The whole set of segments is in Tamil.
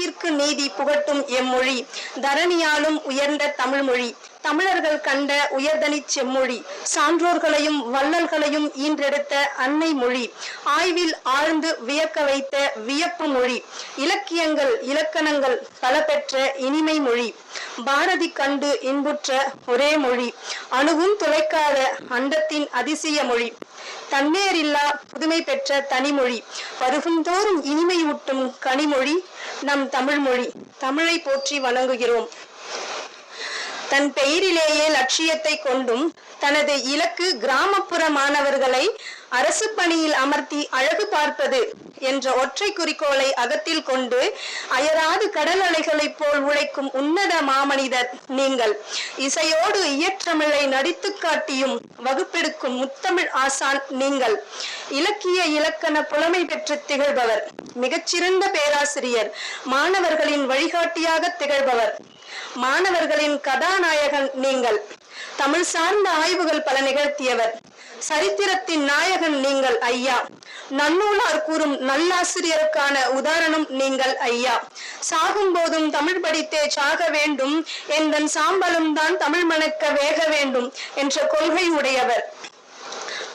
உலகிற்கு நீதி புகட்டும் எம்மொழி. தரணியாலும் உயர்ந்த தமிழ்மொழி. தமிழர்கள் கண்ட உயர்தனி செம்மொழி. சான்றோர்களையும் வள்ளல்களையும் ஈன்றெடுத்த அன்னை மொழி. ஆய்வில் ஆழ்ந்து வியக்க வைத்த வியப்பு மொழி. இலக்கியங்கள் இலக்கணங்கள் பல பெற்ற இனிமை மொழி. பாரதி கண்டு இன்புற்ற ஒரே மொழி. அணுவும் துளைக்காத அண்டத்தின் அதிசய மொழி. தன்னேரில்லா புதுமை பெற்ற தனிமொழி. பருகுந்தோறும் இனிமையூட்டும் கனிமொழி. நம் தமிழ் மொழி தமிழை போற்றி வணங்குகிறோம். தன் பெயரிலேயே லட்சியத்தை கொண்டும் தனது இலக்கு கிராமப்புற மாணவர்களை அரசு பணியில் அமர்த்தி அழகு பார்ப்பது என்ற ஒற்றை குறிக்கோளை அகத்தில் கொண்டு அயராது கடல் அலைகளைப் போல் உழைக்கும் உன்னத மாமனிதர் நீங்கள். இசையோடு இயற்றமிழை நடித்து காட்டியும் வகுப்பெடுக்கும் முத்தமிழ் ஆசான் நீங்கள். இலக்கிய இலக்கண புலமை பெற்று திகழ்பவர். மிகச்சிறந்த பேராசிரியர். மாணவர்களின் வழிகாட்டியாக திகழ்பவர். மாணவர்களின் கதாநாயகன் நீங்கள். தமிழ் சார்ந்த ஆய்வுகள் பல நிகழ்த்தியவர். சரித்திரத்தின் நாயகன் நீங்கள் ஐயா. நன்னூலார் கூறும் நல்லாசிரியருக்கான உதாரணம் நீங்கள் ஐயா. சாகும் போதும் தமிழ் படித்தே சாக வேண்டும். எந்தன் சாம்பலும் தான் தமிழ் மணக்க வேக வேண்டும் என்ற கொள்கை உடையவர்.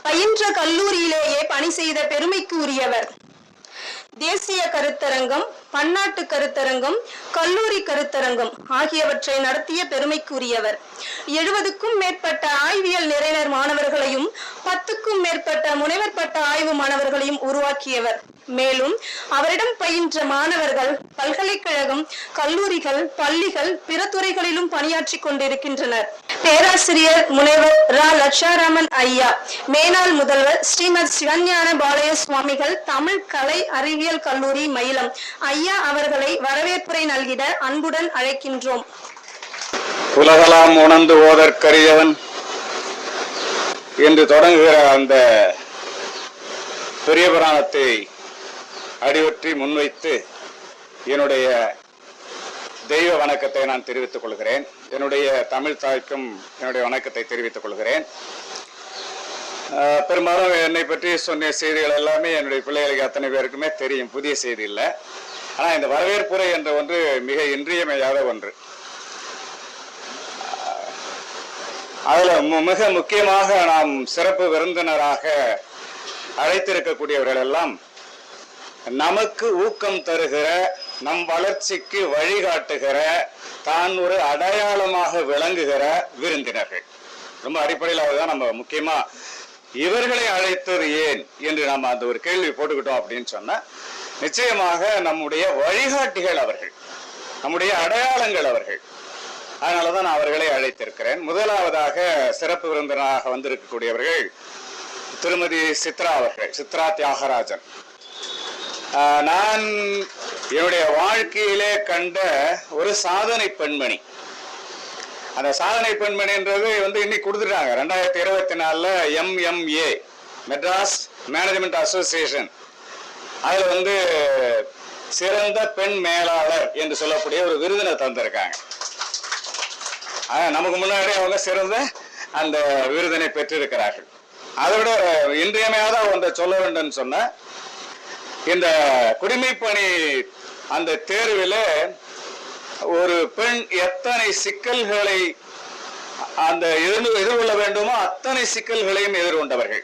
பயின்ற கல்லூரியிலேயே பணி செய்த பெருமைக்கு உரியவர். தேசிய கருத்தரங்கம் பன்னாட்டு கருத்தரங்கம் கல்லூரி கருத்தரங்கம் ஆகியவற்றை நடத்திய பெருமைக்குரியவர். எழுபதுக்கும் மேற்பட்ட ஆய்வியல் நிறைஞர் மாணவர்களையும் பத்துக்கும் மேற்பட்ட முனைவர் பட்ட ஆய்வு மாணவர்களையும் உருவாக்கியவர். மேலும் அவரிடம் பயின்ற மாணவர்கள் பல்கலைக்கழகம் கல்லூரிகள் பள்ளிகள் பிற துறைகளிலும் பணியாற்றி கொண்டிருக்கின்றனர். பேராசிரியர் முனைவர் ரா. லட்சாராமன் ஐயா மேனாள் முதல்வர் ஸ்ரீமத் சிவஞான பாலய சுவாமிகள் தமிழ் கலை அறிவியல் கல்லூரி மயிலம். ஐயா அவர்களை வரவேற்புரை நல்கிட அன்புடன் அழைக்கின்றோம். உலகலாம் உணர்ந்து ஓதற்கரியவன் என்று தொடங்குகிற அந்த பெரிய புராணத்தை அடிவற்றி முன்வைத்து என்னுடைய தெய்வ வணக்கத்தை நான் தெரிவித்துக் கொள்கிறேன். என்னுடைய தமிழ் தாய்க்கும் என்னுடைய வணக்கத்தை தெரிவித்துக் கொள்கிறேன். பெரும்பாலும் என்னை பற்றி சொன்ன செய்திகள் எல்லாமே என்னுடைய பிள்ளைகளுக்கு அத்தனை பேருக்குமே தெரியும். புதிய செய்தி இல்லை. ஆனால் இந்த வரவேற்புரை என்ற ஒன்று மிக இன்றியமையாத ஒன்று. அதில் மிக முக்கியமாக நாம் சிறப்பு விருந்தினராக அழைத்திருக்கக்கூடியவர்கள் எல்லாம் நமக்கு ஊக்கம் தருகிற நம் வளர்ச்சிக்கு வழிகாட்டுகிற தான் ஒரு அடையாளமாக விளங்குகிற விருந்தினர்கள். ரொம்ப அடிப்படையில் அதுதான் நம்ம முக்கியமா இவர்களை அழைத்தது ஏன் என்று நாம் அந்த ஒரு கேள்வி போட்டுக்கிட்டோம் அப்படின்னு சொன்னா நிச்சயமாக நம்முடைய வழிகாட்டிகள் அவர்கள் நம்முடைய அடையாளங்கள் அவர்கள். அதனாலதான் நான் அவர்களை அழைத்திருக்கிறேன். முதலாவதாக சிறப்பு விருந்தினராக வந்திருக்கக்கூடியவர்கள் திருமதி சித்ரா அவர்கள் சித்ரா தியாகராஜன். ஆஹ், நான் என்னுடைய வாழ்க்கையிலே கண்ட ஒரு சாதனை பெண்மணி. அந்த சாதனை பெண்மணின்றது வந்து இன்னைக்கு கொடுத்துட்டாங்க. ரெண்டாயிரத்தி இருபத்தி நாலுல எம்எம்ஏ மெட்ராஸ் மேனேஜ்மெண்ட் அசோசியேஷன் அதுல வந்து சிறந்த பெண் மேலாளர் என்று சொல்லக்கூடிய ஒரு விருதினை தந்திருக்காங்க. நமக்கு முன்னாடி அவங்க சிறந்த அந்த விருதினை பெற்றிருக்கிறார்கள். அதை விட இன்றியமையாத ஒன்றை சொல்ல வேண்டும் சொன்ன இந்த குடிமைப்பணி அந்த தேர்வில் ஒரு பெண் எத்தனை சிக்கல்களை அந்த எதிர் எதிர்கொள்ள வேண்டுமோ அத்தனை சிக்கல்களையும் எதிர்கொண்டவர்கள்.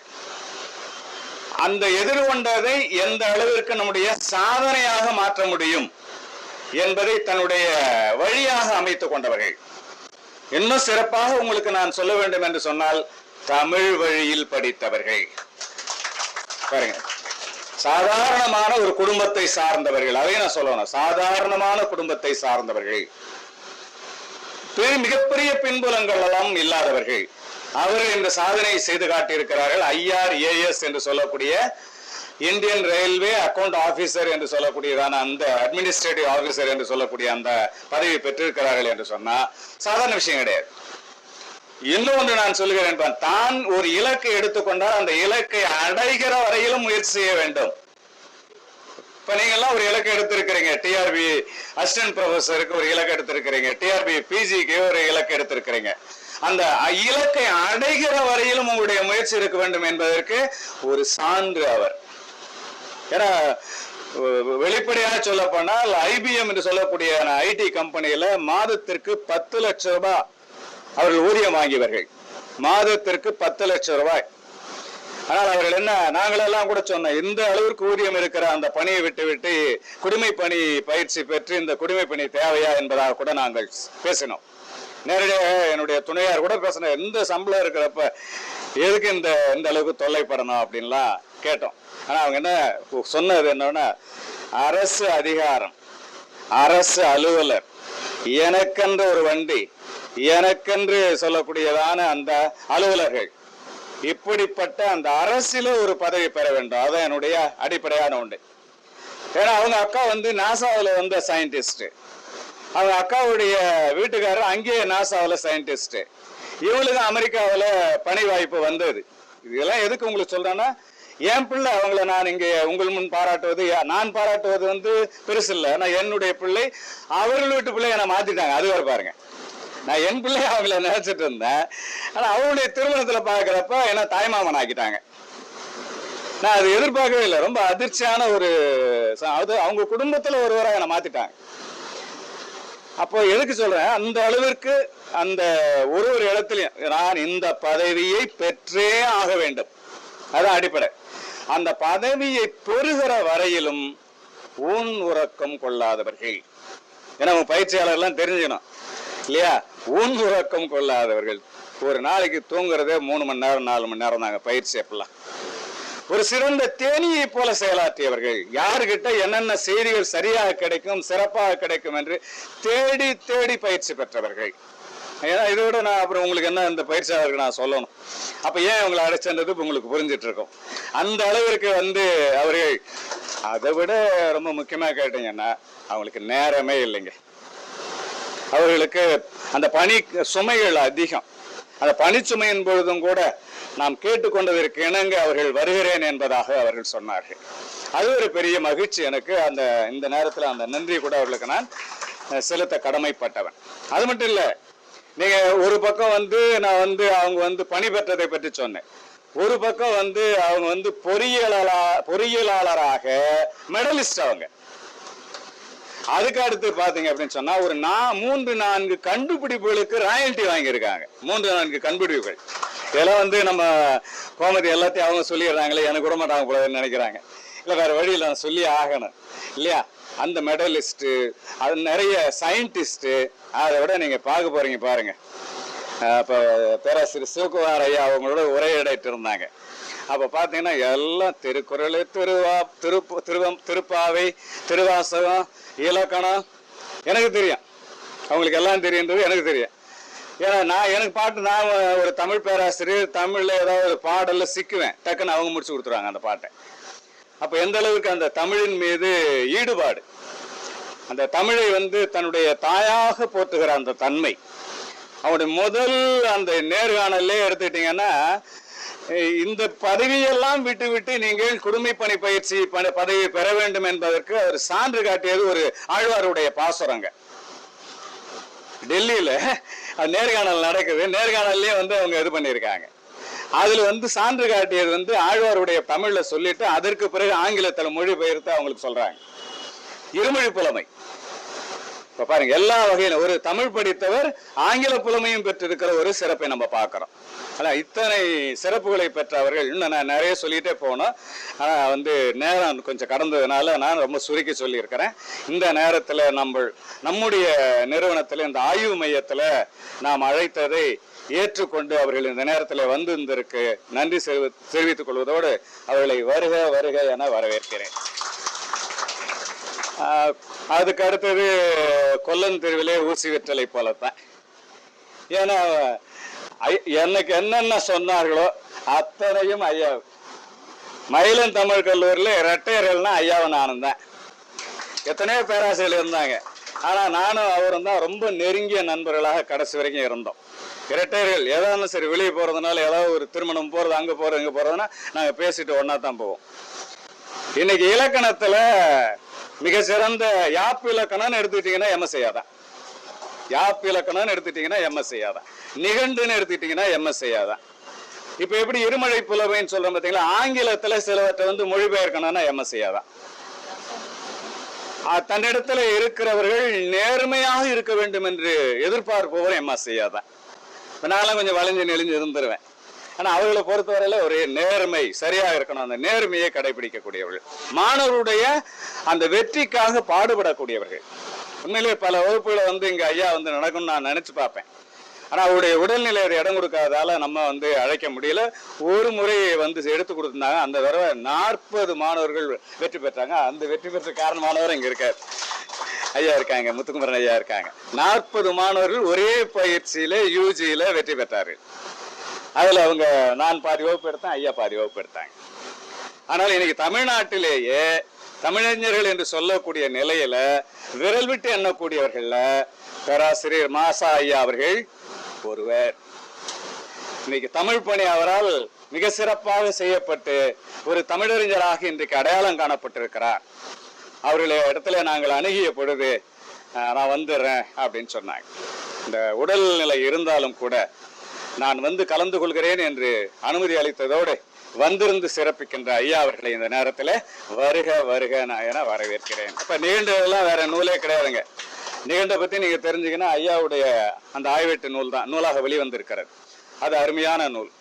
அந்த எதிர்கொண்டதை எந்த அளவிற்கு நம்முடைய சாதனையாக மாற்ற முடியும் என்பதை தன்னுடைய வழியாக அமைத்துக் கொண்டவர்கள். இன்னும் சிறப்பாக உங்களுக்கு நான் சொல்ல வேண்டும் என்று சொன்னால் தமிழ் வழியில் படித்தவர்கள். பாருங்க. சாதாரணமான ஒரு குடும்பத்தை சார்ந்தவர்கள் அதை நான் சொல்லணும். சாதாரணமான குடும்பத்தை சார்ந்தவர்கள் பெரிய மிகப்பெரிய பின்புலங்கள் எல்லாம் இல்லாதவர்கள் அவர்கள் இந்த சாதனை செய்து காட்டியிருக்கிறார்கள். ஐஆர்ஏஎஸ் என்று சொல்லக்கூடிய இந்தியன் ரயில்வே அக்கவுண்ட் ஆபீசர் என்று சொல்லக்கூடியதான அந்த அட்மினிஸ்ட்ரேட்டிவ் ஆபீசர் என்று சொல்லக்கூடிய அந்த பதவி பெற்றிருக்கிறார்கள் என்று சொன்னா சாதாரண விஷயம் கிடையாது. ஒன்று நான் சொல்லுகிறேன் தான் ஒரு இலக்கை எடுத்துக்கொண்டால் அந்த இலக்கை அடைகிற வரையிலும் முயற்சி செய்ய வேண்டும். இப்ப நீங்க எல்லாம் ஒரு இலக்கு எடுத்திருக்கிறீங்க. டிஆர்பி அசிஸ்டன்ட் ப்ரொஃபஸருக்கு ஒரு இலக்கு எடுத்திருக்கிறீங்க. டிஆர்பி பிஜிக்கு ஒரு இலக்கு எடுத்திருக்கிறீங்க. அந்த இலக்கை அடைகிற வரையிலும் உங்களுடைய முயற்சி இருக்க வேண்டும் என்பதற்கு ஒரு சான்று அவர். ஏன்னா வெளிப்படையாக சொல்ல போனால் ஐபிஎம் என்று சொல்லக்கூடிய ஐடி கம்பெனியில மாதத்திற்கு பத்து லட்சம் ரூபாய் அவர்கள் ஊதியம் வாங்கியவர்கள். மாதத்திற்கு பத்து லட்சம் ரூபாய். ஆனால் அவர்கள் என்ன நாங்களெல்லாம் கூட சொன்னோம் இந்த அளவிற்கு ஊதியம் இருக்கிற அந்த பணியை விட்டுவிட்டு குடிமை பணி பயிற்சி பெற்று இந்த குடிமை பணி தேவையா என்பதாக கூட நாங்கள் பேசினோம். நேரடியாக என்னுடைய துணையார் கூட பேசினோம் எந்த சம்பளம் இருக்கிறப்ப எதுக்கு இந்த இந்த அளவுக்கு தொல்லைப்படணும் அப்படின்லாம் கேட்டோம். ஆனால் அவங்க என்ன சொன்னது என்னன்னா அரசு அதிகாரம் அரசு அலுவலர் எனக்கென்று ஒரு வண்டி எனக்கென்று சொல்லக்கூடியதான அந்த அலுவலர்கள் இப்படிப்பட்ட அந்த அரசில ஒரு பதவி பெற வேண்டும். அதான் என்னுடைய அடிப்படையான ஒன்று ஏன்னா அவங்க அக்கா வந்து நாசாவில் வந்த சயின்டிஸ்ட் அவங்க அக்காவுடைய வீட்டுக்காரர் அங்கேயே நாசாவில் சயின்டிஸ்ட் இவங்களுக்கு அமெரிக்காவில் பணி வாய்ப்பு வந்தது. இதெல்லாம் எதுக்கு உங்களுக்கு சொல்றேன்னா என் பிள்ளை அவங்கள நான் இங்கே உங்கள் முன் பாராட்டுவது யா- நான் பாராட்டுவது வந்து பெருசு இல்லை ஆனால் என்னுடைய பிள்ளை அவர்கள் வீட்டு பிள்ளைய நான் மாத்திட்டாங்க. அது வேறு பாருங்க. நான் என் பிள்ளை அவங்கள நினைச்சிட்டு இருந்தேன். ஆனா அவங்களுடைய திருமணத்துல பாக்குறப்ப என்ன தாய்மாமன் ஆக்கிட்டாங்க. நான் அது எதிர்பார்க்கவே இல்லை. ரொம்ப அதிர்ச்சியான ஒரு அது அவங்க குடும்பத்துல ஒருவராக என்னை மாத்திட்டாங்க. அப்போ எதுக்கு சொல்றேன்? அந்த அளவிற்கு அந்த ஒரு ஒரு இடத்துலயும் நான் இந்த பதவியை பெற்றே ஆக வேண்டும். அது அடிப்படை. அந்த பதவியை பெறுகிற வரையிலும் ஊன் உறக்கம் கொள்ளாதவர்கள். ஏன்னா உங்க பயிற்சியாளர்லாம் தெரிஞ்சுக்கணும். இல்லையா? உறக்கம் கொள்ளாதவர்கள். ஒரு நாளைக்கு தூங்குறதே மூணு மணி நேரம் நாலு மணி நேரம் தாங்க பயிற்சி அப்பெல்லாம். ஒரு சிறந்த தேனியை போல செயலாற்றியவர்கள். யாருக்கிட்ட என்னென்ன செய்திகள் சரியாக கிடைக்கும் சிறப்பாக கிடைக்கும் என்று தேடி தேடி பயிற்சி பெற்றவர்கள். ஏன்னா இதை விட நான் அப்புறம் உங்களுக்கு என்ன இந்த பயிற்சியாளருக்கு நான் சொல்லணும். அப்ப ஏன் உங்களை அடைச்சன்றது உங்களுக்கு புரிஞ்சிட்டு இருக்கும் அந்த அளவிற்கு வந்து அவர்கள் அதை விட ரொம்ப முக்கியமா கேட்டீங்கன்னா அவங்களுக்கு நேரமே இல்லைங்க. அவர்களுக்கு அந்த பணி சுமைகள் அதிகம். அந்த பணிச்சுமையின் பொழுதும் கூட நாம் கேட்டுக்கொண்டதற்கு இணங்க அவர்கள் வருகிறேன் என்பதாக அவர்கள் சொன்னார்கள். அது ஒரு பெரிய மகிழ்ச்சி எனக்கு. அந்த இந்த நேரத்தில் அந்த நன்றி கூட அவர்களுக்கு நான் செலுத்த கடமைப்பட்டவன். அது மட்டும் இல்லை நீங்கள் ஒரு பக்கம் வந்து நான் வந்து அவங்க வந்து பணி பெற்றதை பற்றி சொன்னேன். ஒரு பக்கம் வந்து அவங்க வந்து பொறியியலாளா பொறியியலாளராக மெடலிஸ்ட் அவங்க. அதுக்கு அடுத்து பாத்தீங்க அப்படின்னு சொன்னா ஒரு நா மூன்று நான்கு கண்டுபிடிப்புகளுக்கு ராயல்ட்டி வாங்கியிருக்காங்க. மூன்று நான்கு கண்டுபிடிப்புகள். இதெல்லாம் வந்து நம்ம கோமதி எல்லாத்தையும் அவங்க சொல்லிடுறாங்களே எனக்கு விட மாட்டாங்க போலன்னு நினைக்கிறாங்க. இல்லை வேற வழியில் நான் சொல்லி ஆகணும். இல்லையா? அந்த மெடலிஸ்ட் அது நிறைய சயின்டிஸ்ட் அதை விட நீங்க பார்க்க போறீங்க பாருங்க. அப்போ பேராசிரியர் சிவகுமார் ஐயா அவங்களோட உரையாடிட்டு இருந்தாங்க. அப்போ பார்த்தீங்கன்னா எல்லாம் திருக்குறள் திருவா திருப்பு திருவம் திருப்பாவை திருவாசகம் இலக்கணம் எனக்கு தெரியும். அவங்களுக்கு எல்லாம் தெரியுன்றது எனக்கு தெரியும். ஏன்னா நான் எனக்கு பாட்டு நான் ஒரு தமிழ் பேராசிரியர் தமிழில் ஏதாவது ஒரு சிக்குவேன் டக்குன்னு அவங்க முடிச்சு கொடுத்துருவாங்க அந்த பாட்டை. அப்போ எந்த அளவுக்கு அந்த தமிழின் மீது ஈடுபாடு? அந்த தமிழை வந்து தன்னுடைய தாயாக போற்றுகிற அந்த தன்மை அவருடைய முதல் அந்த நேர்காணலே எடுத்துக்கிட்டீங்கன்னா இந்த பதவியெல்லாம் விட்டு விட்டு நீங்கள் குடுமை பணி பயிற்சி பணி- பதவி பெற வேண்டும் என்பதற்கு அவர் சான்று காட்டியது ஒரு ஆழ்வாருடைய பாசுரங்க டெல்லியில நேர்காணல் நடக்குது. நேர்காணல்லே வந்து அவங்க இது பண்ணியிருக்காங்க. அதுல வந்து சான்று காட்டியது வந்து ஆழ்வாருடைய தமிழ்ல சொல்லிட்டு அதற்கு பிறகு ஆங்கிலத்துல மொழிபெயர்த்து அவங்களுக்கு சொல்றாங்க. இருமொழி புலமை. இப்ப பாருங்க எல்லா வகையிலும் ஒரு தமிழ் படித்தவர் ஆங்கில புலமையும் பெற்றிருக்கிற ஒரு சிறப்பை நம்ம பார்க்கிறோம். ஆனால் இத்தனை சிறப்புகளை பெற்றவர்கள் இன்னும் நான் நிறைய சொல்லிட்டே போனோம் ஆனால் வந்து நேரம் கொஞ்சம் கடந்ததுனால நான் ரொம்ப சுருக்கி சொல்லியிருக்கிறேன். இந்த நேரத்தில் நம்ம நம்முடைய நிறுவனத்தில் இந்த ஆய்வு மையத்தில் நாம் அழைத்ததை ஏற்றுக்கொண்டு அவர்கள் இந்த நேரத்தில் வந்திருந்திருக்கு. நன்றி தெரிவித்துக் கொள்வதோடு அவர்களை வருக வருக என வரவேற்கிறேன். அதுக்கு அடுத்தது கொல்லன் தெருவிலே ஊசி வெற்றலை போலத்தான். ஏன்னா எனக்கு என்னென்ன சொன்னார்களோ அத்தனையும் ஐயா மயிலன் தமிழ் கல்லூரியில் இரட்டையர்கள்னா ஐயாவும் நானும் தான். எத்தனையோ பேராசிரியர் இருந்தாங்க. ஆனால் நானும் அவரும் தான் ரொம்ப நெருங்கிய நண்பர்களாக கடைசி வரைக்கும் இருந்தோம். இரட்டையர்கள் ஏதாவது சரி வெளியே போகிறதுனால ஏதாவது ஒரு திருமணம் போகிறது அங்கே போகிறது இங்கே போகிறதுனா நாங்கள் பேசிட்டு ஒன்றா தான் போவோம். இன்னைக்கு இலக்கணத்தில் மிக சிறந்த யாப்பு இலக்கணம்னு எடுத்துக்கிட்டீங்கன்னா எம்எஸ்ஐயா தான். யாப்பு இலக்கணம்னு எடுத்துட்டீங்கன்னா எம்எஸ்ஐயா தான். நிகண்டுன்னு எடுத்துக்கிட்டீங்கன்னா எம்எஸ்ஐயா தான். இப்போ எப்படி இருமழை புலவைன்னு சொல்றோம் பார்த்தீங்களா ஆங்கிலத்துல சிலவற்றை வந்து மொழிபெயர்க்கணும்னா எம்எஸ்ஐயா தான். தன்னிடத்துல இருக்கிறவர்கள் நேர்மையாக இருக்க வேண்டும் என்று எதிர்பார்ப்பவர் எம்மா செய்யாதான் இப்ப நான்லாம் கொஞ்சம் வளைஞ்சு நெளிஞ்சு இருந்துருவேன். ஆனா அவர்களை பொறுத்தவரையில ஒரு நேர்மை சரியா இருக்கணும். அந்த நேர்மையை கடைபிடிக்கக்கூடியவர்கள். மாணவருடைய அந்த வெற்றிக்காக பாடுபடக்கூடியவர்கள். உண்மையிலே பல வகுப்புகளை வந்து இங்க ஐயா வந்து நடக்கும்னு நான் நினைச்சு பார்ப்பேன். ஆனால் அவருடைய உடல்நிலை இடம் கொடுக்காததால நம்ம வந்து அழைக்க முடியல. ஒரு முறை வந்து எடுத்து கொடுத்துருந்தாங்க. அந்த தடவை நாற்பது மாணவர்கள் வெற்றி பெற்றாங்க. அந்த வெற்றி பெற்ற காரணமானவர் இங்கே இருக்கார். ஐயா இருக்காங்க முத்துக்குமரன் ஐயா இருக்காங்க. நாற்பது மாணவர்கள் ஒரே பயிற்சியில யூஜியில வெற்றி பெற்றாரு அதில் அவங்க நான் பாதி வகுப்பு எடுத்தேன் ஐயா பாதி வகுப்பு எடுத்தாங்க. ஆனால் இன்னைக்கு தமிழ்நாட்டிலேயே தமிழறிஞர்கள் என்று சொல்லக்கூடிய நிலையில விரல் விட்டு எண்ணக்கூடியவர்கள்ல பேராசிரியர் மாசா ஐயா அவர்கள் ஒருவர். இன்னைக்கு தமிழ் பணி அவரால் மிக சிறப்பாக செய்யப்பட்டு ஒரு தமிழறிஞராக இன்றைக்கு அடையாளம் காணப்பட்டிருக்கிறார். அவர்களுடைய இடத்துல நாங்கள் அணுகிய பொழுது நான் வந்துடுறேன் அப்படின்னு சொன்னாங்க. இந்த உடல்நிலை இருந்தாலும் கூட நான் வந்து கலந்து கொள்கிறேன் என்று அனுமதி அளித்ததோடு வந்திருந்து சிறப்பிக்கின்ற ஐயா அவர்களை இந்த நேரத்தில் வருக வருக நான் என வரவேற்கிறேன். அப்ப நீண்டதெல்லாம் வேற நூலே கிடையாதுங்க. நீண்ட பத்தி நீங்க தெரிஞ்சுக்கினா ஐயாவுடைய அந்த ஆய்வேட்டு நூல் தான் நூலாக வெளிவந்திருக்கிறது. அது அருமையான நூல்.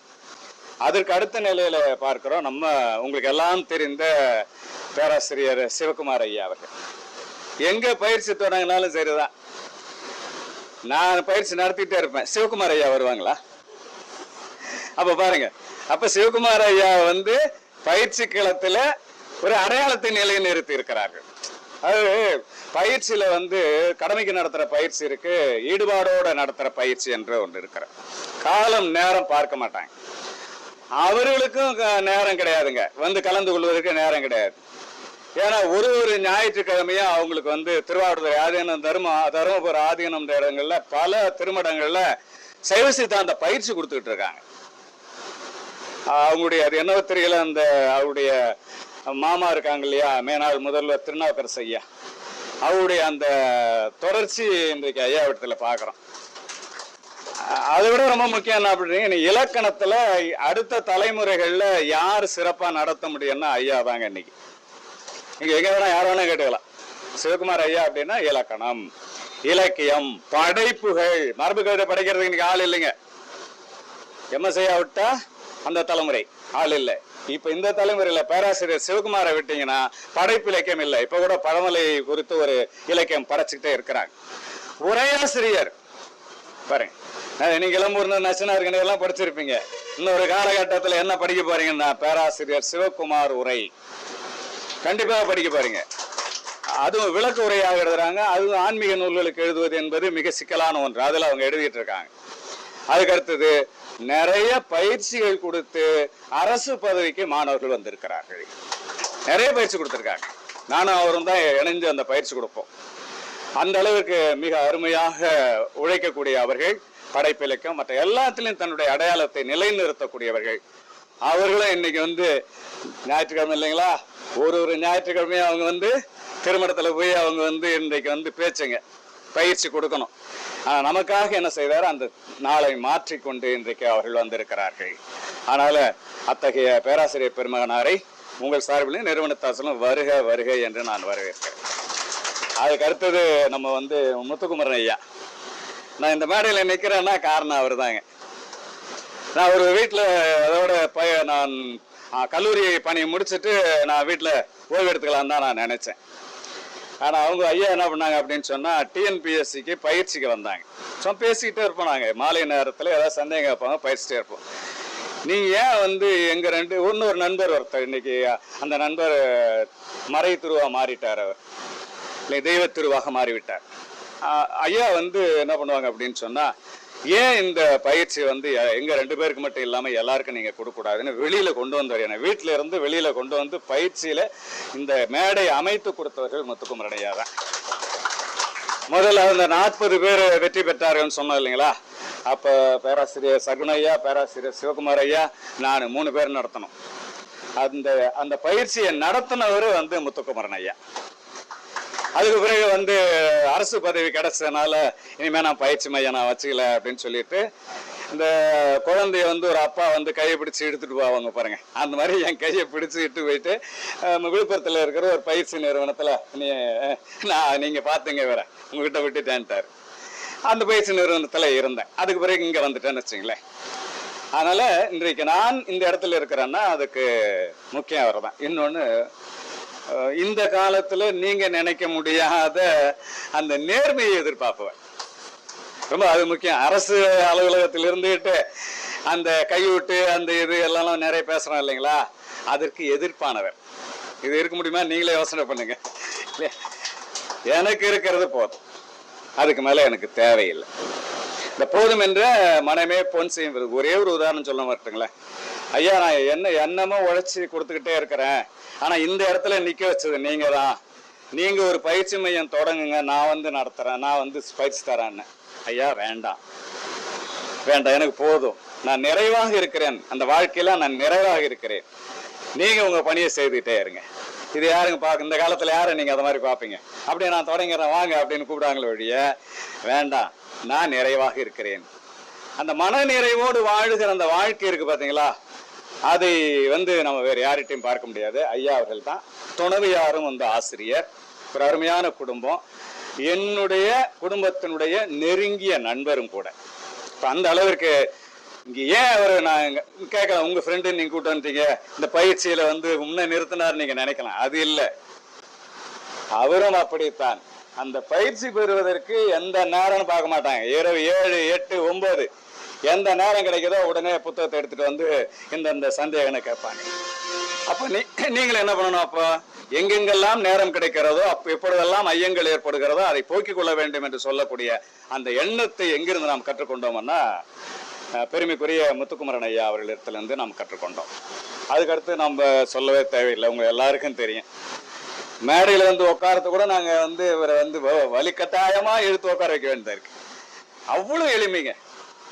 அதற்கு அடுத்த நிலையில பார்க்கிறோம். நம்ம உங்களுக்கு எல்லாம் தெரிந்த பேராசிரியர் சிவகுமார் ஐயா அவர்கள். எங்க பயிற்சி தொடங்கினாலும் சரிதான். நான் பயிற்சி நடத்திட்டே இருப்பேன். சிவகுமார் ஐயா வருவாங்களா? அப்ப பாருங்க. அப்ப சிவகுமார் ஐயா வந்து பயிற்சி களத்துல ஒரு அடையாளத்தை நிலைநிறுத்தி இருக்கிறார்கள். அது பயிற்சியில வந்து கடமைக்கு நடத்துற பயிற்சி இருக்கு ஈடுபாடோட நடத்துற பயிற்சி என்று ஒன்று இருக்கிற காலம் நேரம் பார்க்க மாட்டாங்க. அவர்களுக்கும் நேரம் கிடையாதுங்க. வந்து கலந்து கொள்வதற்கு நேரம் கிடையாது. ஏன்னா ஒரு ஒரு ஞாயிற்றுக்கிழமையும் அவங்களுக்கு வந்து திருவாவூர் ஆதீனம் தரும தருமபுரம் ஆதீனம் இடங்கள்ல பல திருமடங்கள்ல சைவ சித்தாந்த பயிற்சி கொடுத்துக்கிட்டு இருக்காங்க. அவங்களுடைய அது என்னவோ தெரியல அந்த அவருடைய மாமா இருக்காங்க இல்லையா மேனாள் முதல்வர் திருநாவுக்கரசு ஐயா. அவருடைய அந்த தொடர்ச்சி இன்றைக்கு ஐயா இடத்துல பார்க்குறோம் அதை விட ரொம்ப முக்கியம் என்ன அப்படின்னு இலக்கணத்துல அடுத்த தலைமுறைகள்ல யார் சிறப்பா நடத்த முடியும்னா ஐயா தாங்க இன்னைக்கு. நீங்க எங்க வேணா யார் வேணா கேட்டுக்கலாம். சிவகுமார் ஐயா அப்படின்னா இலக்கணம் இலக்கியம் படைப்புகள். மரபு கவிதை படைக்கிறதுக்கு இன்னைக்கு ஆள் இல்லைங்க. எம்எஸ்ஐயா விட்டா அந்த தலைமுறை. ஆள் இல்லை. இப்ப இந்த தலைமுறையில பேராசிரியர் சிவகுமாரை விட்டீங்கன்னா படைப்பு இலக்கியம் இல்லை. இப்ப கூட பழமலை குறித்து ஒரு இலக்கியம் படைச்சுக்கிட்டே இருக்கிறாங்க. உரையாசிரியர் பாருங்க. நீங்கள் நீங்க இளம்பூர்ல நச்சனார் எல்லாம் படிச்சிருப்பீங்க. இன்னொரு காலகட்டத்தில் என்ன படிக்க போறீங்கன்னா பேராசிரியர் சிவகுமார் உரை. கண்டிப்பாக படிக்க பாருங்க அதுவும் விளக்கு உரையாக எழுதுறாங்க. அதுவும் ஆன்மீக நூல்களுக்கு எழுதுவது என்பது மிக சிக்கலான ஒன்று. அதில் அவங்க எழுதிட்டு இருக்காங்க. அதுக்கு அடுத்தது நிறைய பயிற்சிகள் கொடுத்து அரசு பதவிக்கு மாணவர்கள் வந்திருக்கிறார்கள். நிறைய பயிற்சி கொடுத்துருக்காங்க. நானும் அவரும் தான் இணைஞ்சு அந்த பயிற்சி கொடுப்போம். அந்த அளவுக்கு மிக அருமையாக உழைக்கக்கூடிய அவர்கள் படைப்பிலக்கம் மற்ற எல்லாத்திலையும் தன்னுடைய அடையாளத்தை நிலைநிறுத்தக்கூடியவர்கள். அவர்களும் இன்னைக்கு வந்து ஞாயிற்றுக்கிழமை இல்லைங்களா? ஒரு ஒரு ஞாயிற்றுக்கிழமையும் அவங்க வந்து திருமணத்தில் போய் அவங்க வந்து இன்றைக்கு வந்து பேச்சுங்க பயிற்சி கொடுக்கணும். ஆனால் நமக்காக என்ன செய்தார்? அந்த நாளை மாற்றிக்கொண்டு இன்றைக்கு அவர்கள் வந்திருக்கிறார்கள். ஆனால அத்தகைய பேராசிரியர் பெருமகனாரை உங்கள் சார்பிலும் நிறுவனத்தாசலும் வருக வருக என்று நான் வரவேற்கிறேன். அதுக்கு அடுத்தது நம்ம வந்து முத்துக்குமரன் ஐயா. நான் இந்த மேடையில் நிற்கிறேன்னா காரணம் அவர் தாங்க நான் ஒரு வீட்டில் அதோட பய நான் கல்லூரி பணி முடிச்சுட்டு நான் வீட்டில் ஓய்வு எடுத்துக்கலாம் தான் நான் நினச்சேன். ஆனால் அவங்க ஐயா என்ன பண்ணாங்க அப்படின்னு சொன்னால் டிஎன்பிஎஸ்சிக்கு பயிற்சிக்கு வந்தாங்க. சும்மா பேசிக்கிட்டே இருப்போம் நாங்கள் மாலை நேரத்தில் ஏதாவது சந்தேகம் கேட்பாங்க பயிற்சிட்டே இருப்போம். நீங்கள் ஏன் வந்து எங்கள் ரெண்டு இன்னொரு நண்பர் ஒருத்தர் இன்னைக்கு அந்த நண்பர் மறை திருவாக மாறிட்டார் அவர். இல்லை தெய்வ திருவாக மாறிவிட்டார். ஐயா வந்து என்ன பண்ணுவாங்க அப்படின்னு சொன்னா ஏன் இந்த பயிற்சி வந்து எங்க ரெண்டு பேருக்கு மட்டும் இல்லாம எல்லாருக்கும் நீங்க கொடுக்கக்கூடாதுன்னு வெளியில கொண்டு வந்தவர் என்ன வீட்டில இருந்து வெளியில கொண்டு வந்து பயிற்சியில இந்த மேடை அமைத்து கொடுத்தவர்கள் முத்துக்குமரன் ஐயா தான். முதல்ல அந்த நாற்பது பேர் வெற்றி பெற்றார்கள்னு சொன்னோம் இல்லைங்களா? அப்ப பேராசிரியர் சகுனையா பேராசிரியர் சிவகுமார் ஐயா நான் மூணு பேர் நடத்தணும். அந்த அந்த பயிற்சியை நடத்தினவர் வந்து முத்துக்குமரன் ஐயா. அதுக்கு பிறகு வந்து அரசு பதவி கிடைச்சதுனால இனிமேல் நான் பயிற்சி மையம் நான் வச்சுக்கல அப்படின்னு சொல்லிட்டு இந்த குழந்தைய வந்து ஒரு அப்பா வந்து கையை பிடிச்சி எடுத்துட்டு போவாங்க பாருங்க. அந்த மாதிரி என் கையை பிடிச்சி இட்டு போயிட்டு விழுப்புரத்தில் இருக்கிற ஒரு பயிற்சி நிறுவனத்தில் நீ நான் நீங்கள் பார்த்துங்க வேற. உங்ககிட்ட விட்டுட்டேன்ட்டார். அந்த பயிற்சி நிறுவனத்தில் இருந்தேன். அதுக்கு பிறகு இங்கே வந்துட்டேன்னு வச்சுங்களேன் அதனால் இன்றைக்கு நான் இந்த இடத்துல இருக்கிறேன்னா அதுக்கு முக்கியம் அவர் தான் இன்னொன்று இந்த காலத்துல நீங்க நினைக்க முடியாத அந்த நேர்மையை எதிர்பார்ப்பவன் ரொம்ப அது முக்கியம். அரசு அலுவலகத்தில் இருந்துகிட்டு அந்த கைவிட்டு அந்த இது எல்லாம் நிறைய பேசுறோம் இல்லைங்களா? அதற்கு எதிர்ப்பானவர். இது இருக்க முடியுமா? நீங்களே யோசனை பண்ணுங்க. இல்லையா? எனக்கு இருக்கிறது போதும். அதுக்கு மேல எனக்கு தேவையில்லை. இந்த போதும் என்ற மனமே பொன் செய்யும் ஒரே ஒரு உதாரணம் சொல்ல மாட்டேங்களேன் ஐயா நான் என்ன என்னமோ உழைச்சி கொடுத்துக்கிட்டே இருக்கிறேன். ஆனால் இந்த இடத்துல நிற்க வச்சது நீங்கள் தான் நீங்கள் ஒரு பயிற்சி மையம் தொடங்குங்க. நான் வந்து நடத்துகிறேன் நான் வந்து பயிற்சி தரேன்னு. ஐயா வேண்டாம். வேண்டாம் எனக்கு போதும். நான் நிறைவாக இருக்கிறேன். அந்த வாழ்க்கையில நான் நிறைவாக இருக்கிறேன். நீங்கள் உங்கள் பணியை செய்துக்கிட்டே இருங்க. இது யாருங்க பார்க்க இந்த காலத்தில் யாரை நீங்கள் அதை மாதிரி பார்ப்பீங்க அப்படியே நான் தொடங்கிறேன். வாங்க அப்படின்னு கூப்பிடாங்களே ஒழிய வேண்டாம். நான் நிறைவாக இருக்கிறேன். அந்த மன நிறைவோடு வாழுகிற அந்த வாழ்க்கை இருக்கு பார்த்தீங்களா அதை வந்து நம்ம வேற யார்கிட்டையும் பார்க்க முடியாது. ஐயா அவர்கள் தான் துணவியாரும் வந்து ஆசிரியர். ஒரு அருமையான குடும்பம். என்னுடைய குடும்பத்தினுடைய நெருங்கிய நண்பரும் கூட. இப்போ அந்த அளவிற்கு இங்க ஏன் அவர் நான் கேட்கலாம். உங்க ஃப்ரெண்டு நீங்க கூட்டு வந்துட்டீங்க. இந்த பயிற்சியில வந்து முன்ன நிறுத்தினார் நீங்க நினைக்கலாம். அது இல்லை. அவரும் அப்படித்தான். அந்த பயிற்சி பெறுவதற்கு எந்த நேரம்னு பார்க்க மாட்டாங்க. இரவு ஏழு எட்டு ஒன்பது. எந்த நேரம் கிடைக்குதோ உடனே புத்தகத்தை எடுத்துட்டு வந்து இந்த இந்த சந்தேகனை கேட்பாங்க. அப்ப நீ நீங்கள் என்ன பண்ணணும் அப்போ? எங்கெங்கெல்லாம் நேரம் கிடைக்கிறதோ அப்ப எப்பொழுதெல்லாம் ஐயங்கள் ஏற்படுகிறதோ அதை போக்கிக் கொள்ள வேண்டும் என்று சொல்லக்கூடிய அந்த எண்ணத்தை எங்கிருந்து நாம் கற்றுக்கொண்டோம்னா பெருமைக்குரிய முத்துக்குமரன் ஐயா அவர்களிடத்திலிருந்து நாம் கற்றுக்கொண்டோம். அதுக்கடுத்து நம்ம சொல்லவே தேவையில்லை உங்க எல்லாருக்கும் தெரியும். மேடையில வந்து உட்காரத்து கூட நாங்கள் வந்து இவரை வந்து வ- வலிக்கட்டாயமா எடுத்து உட்கார வைக்க வேண்டியதா இருக்கு. அவ்வளவு எளிமைங்க.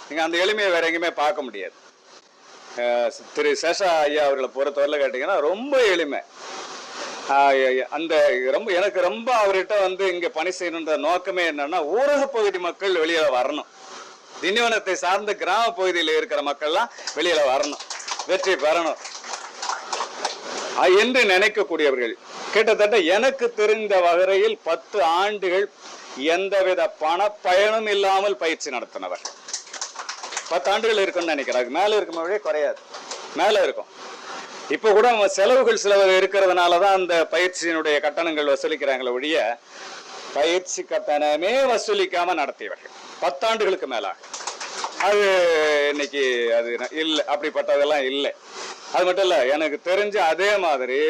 நீங்க அந்த எளிமையை வேற எங்கேயுமே பார்க்க முடியாது. திரு சேஷா ஐயா அவர்களை பொறுத்தவரையில கேட்டீங்கன்னா ரொம்ப எளிமை. ஆஹ் அந்த ரொம்ப எனக்கு ரொம்ப அவர்கிட்ட வந்து இங்க பணி செய்யணுன்ற நோக்கமே என்னன்னா ஊரக பகுதி மக்கள் வெளியில வரணும். திண்டிவனத்தை சார்ந்த கிராம பகுதியில் இருக்கிற மக்கள்லாம் வெளியில வரணும். வெற்றி பெறணும். என்று நினைக்கக்கூடியவர்கள். கிட்டத்தட்ட எனக்கு தெரிந்த வகையில் பத்து ஆண்டுகள் எந்தவித பண பயனும் இல்லாமல் பயிற்சி நடத்தினவர் பத்து ஆண்டுகள் இருக்கும்னு நினைக்கிறேன். அதுக்கு மேலே இருக்கும் வழியே குறையாது. மேலே இருக்கும். இப்போ கூட அவங்க செலவுகள் சில இருக்கிறதுனால தான் அந்த பயிற்சியினுடைய கட்டணங்கள் வசூலிக்கிறாங்களே ஒழிய பயிற்சி கட்டணமே வசூலிக்காம நடத்தியவர்கள். பத்தாண்டுகளுக்கு மேலாக. அது இன்னைக்கு அது இல்லை. அப்படிப்பட்டதெல்லாம் இல்லை. அது மட்டும் இல்லை எனக்கு தெரிஞ்ச அதே மாதிரி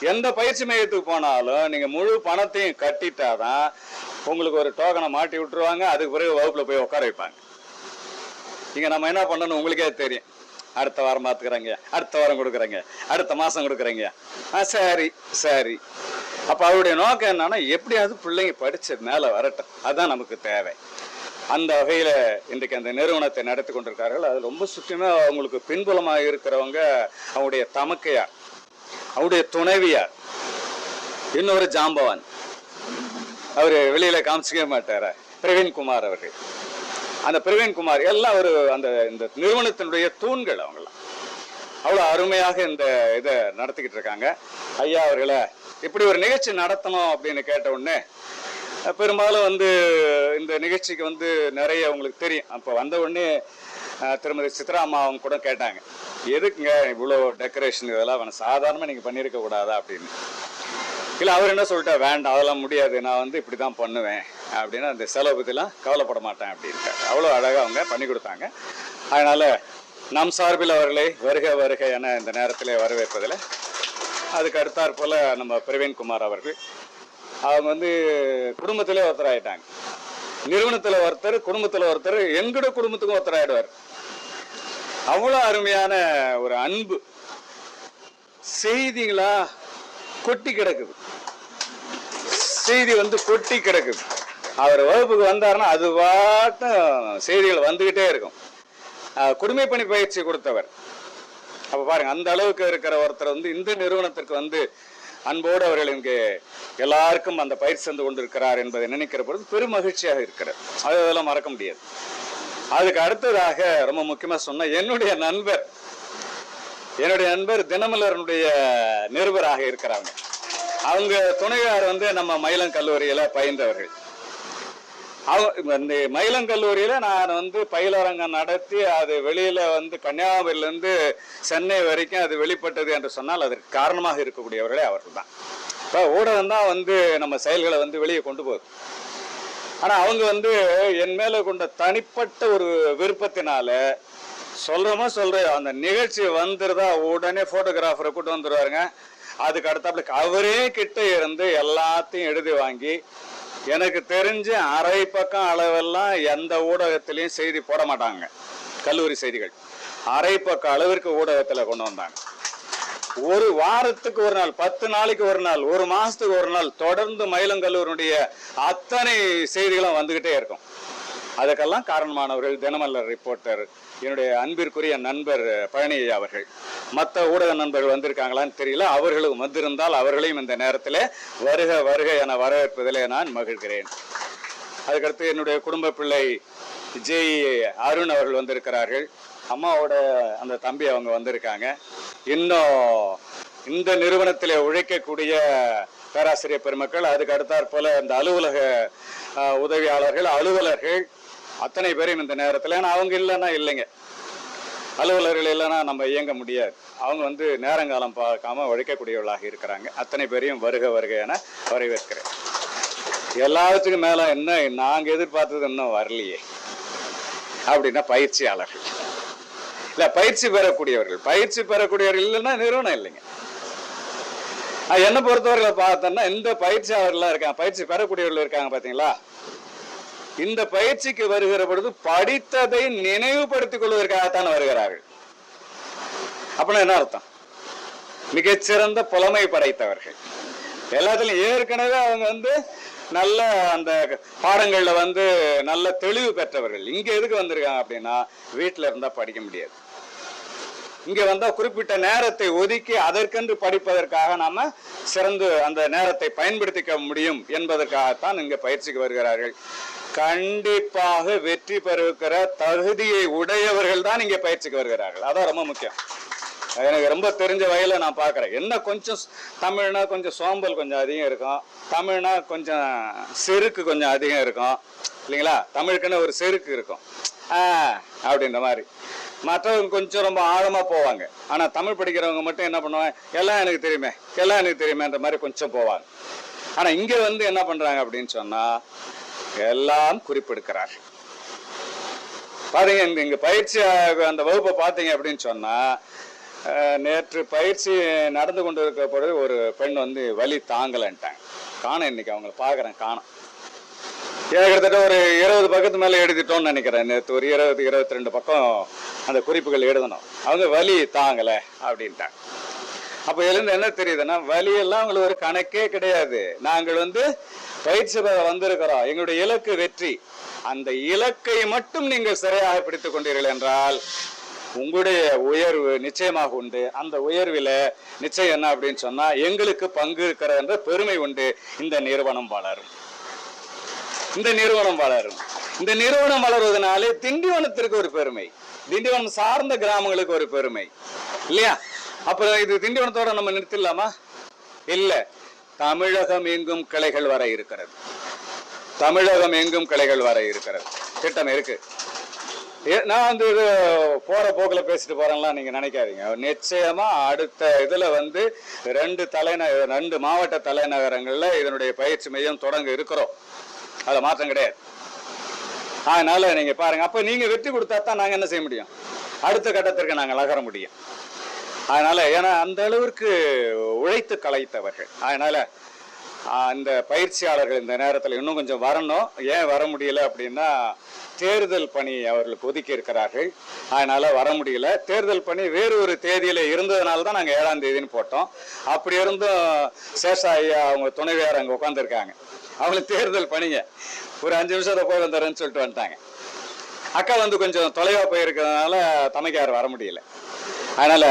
எந்த பயிற்சி மையத்துக்கு போனாலும் நீங்கள் முழு பணத்தையும் கட்டிட்டாதான் உங்களுக்கு ஒரு டோக்கனை மாட்டி விட்டுருவாங்க. அதுக்கு பிறகு வகுப்பில் போய் உட்கார வைப்பாங்க. இங்க நம்ம என்ன பண்ணணும்? உங்களுக்கே தெரியும். அடுத்த வாரம் பார்த்துக்கிறேங்க அடுத்த வாரம் கொடுக்குறேங்க. அடுத்த மாசம் கொடுக்குறேங்க. ஆ சரி சரி. அப்ப அவருடைய நோக்கம் என்னன்னா எப்படியாவது பிள்ளைங்க படிச்சு மேல வரட்டும். அதான் நமக்கு தேவை. அந்த வகையில இன்றைக்கு அந்த நிறுவனத்தை நடத்தி கொண்டிருக்கார்கள் அது ரொம்ப சுத்தமா அவங்களுக்கு பின்புலமாக இருக்கிறவங்க அவருடைய தமக்கையார் அவருடைய துணைவியார் இன்னொரு ஜாம்பவான். அவர் வெளியில காமிச்சிக்கவே மாட்டாரு? பிரவீன்குமார் அவர்கள். அந்த பிரவீன்குமார் எல்லாம் ஒரு அந்த இந்த நிறுவனத்தினுடைய தூண்கள் அவங்கெல்லாம். அவ்வளோ அருமையாக இந்த இதை நடத்திக்கிட்டு இருக்காங்க. ஐயா அவர்களை இப்படி ஒரு நிகழ்ச்சி நடத்தணும் அப்படின்னு கேட்ட உடனே பெரும்பாலும் வந்து இந்த நிகழ்ச்சிக்கு வந்து நிறைய உங்களுக்கு தெரியும். அப்போ வந்த உடனே திருமதி சித்ரா அம்மா அவங்க கூட கேட்டாங்க. எதுக்குங்க இவ்வளோ டெக்கரேஷன் இதெல்லாம் வேணும் சாதாரணமாக நீங்கள் பண்ணியிருக்க கூடாதா? அப்படின்னு. இல்லை அவர் என்ன சொல்லிட்டா வேண்டாம் அதெல்லாம் முடியாது. நான் வந்து இப்படி தான் பண்ணுவேன். அப்படின்னு அந்த செலவு பற்றிலாம் கவலைப்பட மாட்டேன் அப்படின்ட்டு அவ்வளோ அழகாக அவங்க பண்ணி கொடுத்தாங்க. அதனால் நம் சார்பில் அவர்களை வருக வருக என இந்த நேரத்தில் வரவேற்பதில் அதுக்கு அடுத்தாற் போல் நம்ம பிரவீன்குமார் அவர்கள். அவங்க வந்து குடும்பத்திலே ஒருத்தராயிட்டாங்க. நிறுவனத்தில் ஒருத்தர் குடும்பத்தில் ஒருத்தர் எங்கட குடும்பத்துக்கும் ஒருத்தராயிடுவார். அவ்வளோ அருமையான ஒரு அன்பு. செய்திகளாக கொட்டி கிடக்குது. செய்தி வந்து கொட்டி கிடக்குது. அவர் வகுப்புக்கு வந்தாருன்னா அது பாட்டும் செய்திகள் வந்துகிட்டே இருக்கும். குடிமை பணி பயிற்சி கொடுத்தவர். அப்ப பாருங்க அந்த அளவுக்கு இருக்கிற ஒருத்தர் வந்து இந்த நிறுவனத்திற்கு வந்து அன்போடு அவர்கள் இங்கே எல்லாருக்கும் அந்த பயிற்சி தந்து கொண்டிருக்கிறார் என்பதை நினைக்கிற பொழுது பெரும் மகிழ்ச்சியாக இருக்கிறார். அது அதெல்லாம் மறக்க முடியாது. அதுக்கு அடுத்ததாக ரொம்ப முக்கியமா சொன்ன என்னுடைய நண்பர். என்னுடைய நண்பர் தினமலரனுடைய நிருபராக இருக்கிறாங்க. அவங்க துணையார் வந்து நம்ம மயிலம் கல்லூரியில பயின்றவர்கள். இந்த மயிலங்கல்லூரியில நான் வந்து பயிலரங்கம் நடத்தி அது வெளியில வந்து கன்னியாகுமரியிலேருந்து சென்னை வரைக்கும் அது வெளிப்பட்டது என்று சொன்னால் அதற்கு காரணமாக இருக்கக்கூடியவர்களே அவர்கள் தான் இப்போ ஊடகம் தான் வந்து நம்ம செயல்களை வந்து வெளியே கொண்டு போகுது. ஆனால் அவங்க வந்து என் மேலே கொண்ட தனிப்பட்ட ஒரு விருப்பத்தினால சொல்கிறோமோ சொல்கிற அந்த நிகழ்ச்சி வந்துருதா உடனே ஃபோட்டோகிராஃபரை கூட்டு வந்துருவாருங்க. அதுக்கு அடுத்தாப்புல அவரே கிட்ட இருந்து எல்லாத்தையும் எழுதி வாங்கி எனக்கு தெரிஞ்சு அரை பக்கம் அளவெல்லாம் எந்த ஊடகத்திலையும் செய்தி போட மாட்டாங்க. கல்லூரி செய்திகள். அரை பக்கம் அளவிற்கு ஊடகத்தில் கொண்டு வந்தாங்க. ஒரு வாரத்துக்கு ஒரு நாள் பத்து நாளைக்கு ஒரு நாள் ஒரு மாசத்துக்கு ஒரு நாள் தொடர்ந்து மயிலங்கல்லூருடைய அத்தனை செய்திகளும் வந்துகிட்டே இருக்கும். அதுக்கெல்லாம் காரணமானவர்கள் தினமல்ல ரிப்போர்ட்டர் என்னுடைய அன்பிற்குரிய நண்பர் பழனி ஐயா அவர்கள். மற்ற ஊடக நண்பர்கள் வந்திருக்காங்களான்னு தெரியல. அவர்களும் வந்திருந்தால் அவர்களையும் இந்த நேரத்தில் வருக வருக என வரவேற்பதிலே நான் மகிழ்கிறேன். அதுக்கடுத்து என்னுடைய குடும்ப பிள்ளை ஜெய் அருண் அவர்கள் வந்திருக்கிறார்கள். அம்மாவோட அந்த தம்பி அவங்க வந்திருக்காங்க. இன்னும் இந்த நிறுவனத்தில் உழைக்கக்கூடிய பேராசிரியர் பெருமக்கள் அதுக்கு அடுத்தாற் போல இந்த அலுவலக உதவியாளர்கள் அலுவலர்கள் அத்தனை பேரையும் இந்த நேரத்தில் ஏன்னா அவங்க இல்லைன்னா இல்லைங்க. அலுவலர்கள் இல்லைன்னா நம்ம இயங்க முடியாது. அவங்க வந்து நேரங்காலம் பார்க்காம உழைக்கக்கூடியவர்களாக இருக்கிறாங்க. அத்தனை பேரையும் வருக வருக என வரவேற்கிறேன். எல்லாத்துக்கும் மேலே என்ன நாங்கள் எதிர்பார்த்தது இன்னும் வரலையே. அப்படின்னா பயிற்சியாளர்கள். இல்லை பயிற்சி பெறக்கூடியவர்கள். பயிற்சி பெறக்கூடியவர்கள் இல்லைன்னா நிறுவனம் இல்லைங்க. என்னை பொறுத்தவரையில் பார்த்தோன்னா இந்த பயிற்சியாளர்களாக இருக்காங்க. பயிற்சி பெறக்கூடியவர்கள் இருக்காங்க பார்த்தீங்களா இந்த பயிற்சிக்கு வருகிற பொழுது படித்ததை நினைவுபடுத்திக் கொள்வதற்காகத்தான் வருகிறார்கள். அப்படின்னா என்ன அர்த்தம்? மிகச்சிறந்த புலமை படைத்தவர்கள். எல்லாத்துலயும் ஏற்கனவே அவங்க வந்து நல்ல அந்த பாடங்கள்ல வந்து நல்ல தெளிவு பெற்றவர்கள். இங்க எதுக்கு வந்திருக்காங்க அப்படின்னா வீட்டுல இருந்தா படிக்க முடியாது. இங்க வந்தா குறிப்பிட்ட நேரத்தை ஒதுக்கி அதற்கென்று படிப்பதற்காக நாம சிறந்து அந்த நேரத்தை பயன்படுத்திக்க முடியும் என்பதற்காகத்தான் இங்க பயிற்சிக்கு வருகிறார்கள். கண்டிப்பாக வெற்றி பெறுகிற தகுதியை உடையவர்கள் தான் இங்க பயிற்சிக்கு வருகிறார்கள். அதான் ரொம்ப முக்கியம். எனக்கு ரொம்ப தெரிஞ்ச வகையில நான் பார்க்குறேன். என்ன கொஞ்சம் தமிழ்னா கொஞ்சம் சோம்பல் கொஞ்சம் அதிகம் இருக்கும். தமிழ்னா கொஞ்சம் செருக்கு கொஞ்சம் அதிகம் இருக்கும். இல்லைங்களா? தமிழுக்குன்னு ஒரு செருக்கு இருக்கும். அப்படின்ற மாதிரி. மற்றவங்க கொஞ்சம் ரொம்ப ஆழமாக போவாங்க. ஆனால் தமிழ் படிக்கிறவங்க மட்டும் என்ன பண்ணுவாங்க? எல்லாம் எனக்கு தெரியுமே. எல்லாம் எனக்கு தெரியுமேன்ற மாதிரி கொஞ்சம் போவாங்க. ஆனால் இங்கே வந்து என்ன பண்ணுறாங்க அப்படின்னு சொன்னால் எல்லாம் குறிப்பிடுக்கிறார் பாருங்க இந்த இங்க பயிற்சி அந்த வகுப்பை பார்த்தீங்க அப்படின்னு சொன்னா நேற்று பயிற்சி நடந்து கொண்டு இருக்கிற பொழுது ஒரு பெண் வந்து வலி தாங்கலைன்ட்டாங்க. காணோம் இன்னைக்கு அவங்கள பார்க்குறேன் காணும். கிட்டத்தட்ட ஒரு இருபது பக்கத்து மேலே எழுதிட்டோம்னு நினைக்கிறேன் நேற்று ஒரு இருபது இருபத்தி ரெண்டு பக்கம் அந்த குறிப்புகள் எழுதணும். அவங்க வலி தாங்கலை அப்படின்ட்டாங்க. அப்போ இதுலேருந்து என்ன தெரியுதுன்னா வலியெல்லாம் அவங்களுக்கு ஒரு கணக்கே கிடையாது. நாங்கள் வந்து பயிற்சி பெற வந்திருக்கிறோம். எங்களுடைய இலக்கு வெற்றி. அந்த இலக்கை மட்டும் நீங்கள் சரியாக பிடித்துக் கொண்டீர்கள் என்றால் உங்களுடைய உயர்வு நிச்சயமாக உண்டு. அந்த உயர்வில் நிச்சயம் என்ன அப்படின்னு சொன்னா எங்களுக்கு பங்கு இருக்கிறது என்ற பெருமை உண்டு. இந்த நிறுவனம் வளரும். இந்த நிறுவனம் வளரும். இந்த நிறுவனம் வளர்வதனாலே திண்டிவனத்திற்கு ஒரு பெருமை. திண்டிவனம் சார்ந்த கிராமங்களுக்கு ஒரு பெருமை. இல்லையா? அப்புறம் இது திண்டிவனத்தோட நம்ம நிறுத்திடலாமா? இல்லை. தமிழகம் எங்கும் கிளைகள் வர இருக்கிறது. தமிழகம் எங்கும் கிளைகள் வர இருக்கிறது. திட்டம் இருக்கு. ஏ- நான் வந்து இது போற போக்குல பேசிட்டு போறேன்லாம் நீங்க நினைக்காதீங்க. நிச்சயமா அடுத்த இதுல வந்து ரெண்டு தலைநகர் ரெண்டு மாவட்ட தலைநகரங்கள்ல இதனுடைய பயிற்சி மையம் தொடங்க இருக்கிறோம். அதுல மாற்றம் கிடையாது. அதனால நீங்க பாருங்க. அப்ப நீங்க வெற்றி கொடுத்தா தான் நாங்க என்ன செய்ய முடியும்? அடுத்த கட்டத்திற்கு நாங்கள் நகர முடியும். அதனால் ஏன்னா அந்த அளவிற்கு உழைத்து கலைத்தவர்கள். அதனால் அந்த பயிற்சியாளர்கள் இந்த நேரத்தில் இன்னும் கொஞ்சம் வரணும். ஏன் வர முடியல அப்படின்னா தேர்தல் பணி அவர்களுக்கு ஒதுக்கி இருக்கிறார்கள். அதனால் வர முடியல. தேர்தல் பணி வேறு ஒரு தேதியில் இருந்ததுனால தான் நாங்கள் ஏழாம் தேதின்னு போட்டோம். அப்படி இருந்தும் சேஷாயா அவங்க துணைவியார் அங்கே உட்காந்துருக்காங்க அவங்களுக்கு தேர்தல் பணிங்க. ஒரு அஞ்சு நிமிஷத்தை போய் வந்துடுறேன்னு சொல்லிட்டு வந்துட்டாங்க. அக்கா வந்து கொஞ்சம் தொலைவாக போயிருக்கிறதுனால தமைக்கார் வர முடியல. அதனால்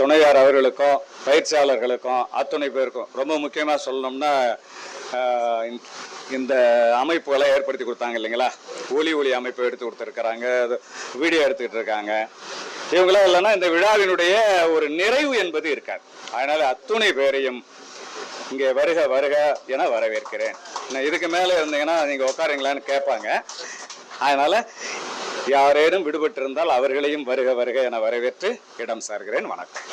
துணையார் அவர்களுக்கும் பயிற்சியாளர்களுக்கும் அத்துணை பேருக்கும் ரொம்ப முக்கியமாக சொல்லணும்னா இந்த- அமைப்புகளை ஏற்படுத்தி கொடுத்தாங்க இல்லைங்களா? ஒலி ஒளி அமைப்பு எடுத்து கொடுத்துருக்குறாங்க வீடியோ எடுத்துக்கிட்டு இருக்காங்க. இவங்களாம் இல்லைன்னா இந்த விழாவினுடைய ஒரு நிறைவு என்பது இருக்காது. அதனால் அத்துணை பேரையும் இங்கே வருக வருக என வரவேற்கிறேன். நான் இதுக்கு மேலே இருந்தீங்கன்னா நீங்கள் உட்காருங்களான்னு கேட்பாங்க. அதனால் யாரேனும் விடுபட்டிருந்தால் அவர்களையும் வருக வருக என வரவேற்று இடம் சார்கிறேன். வணக்கம்.